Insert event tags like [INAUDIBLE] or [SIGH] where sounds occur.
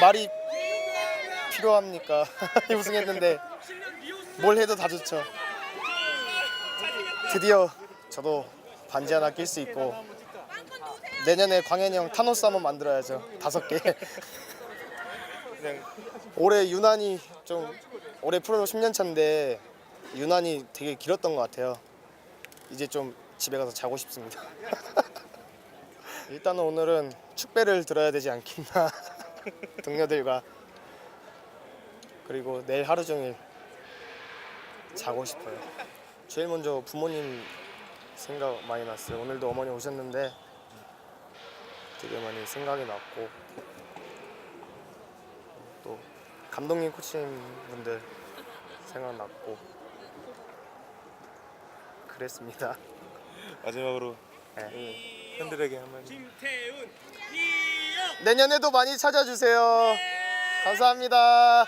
말이 필요합니까? [LAUGHS] 우승했는데 뭘 해도 다 좋죠. 드디어 저도 반지 하나 낄 수 있고 내년에 광현이 형 타노스 한번 만들어야죠. 다섯 개. [LAUGHS] 올해 유난히 좀 올해 프로 10년 차인데 유난히 되게 길었던 것 같아요. 이제 좀 집에 가서 자고 싶습니다. [LAUGHS] 일단은 오늘은 축배를 들어야 되지 않겠나 동료들과 그리고 내일 하루 종일 자고 싶어요. 제일 먼저 부모님 생각 많이 났어요. 오늘도 어머니 오셨는데 되게 많이 생각이 났고 또 감독님 코치님 분들 생각났고 그랬습니다. 마지막으로 네. 팬들에게 한마디. 김태훈 이영 내년에도 많이 찾아주세요. 감사합니다.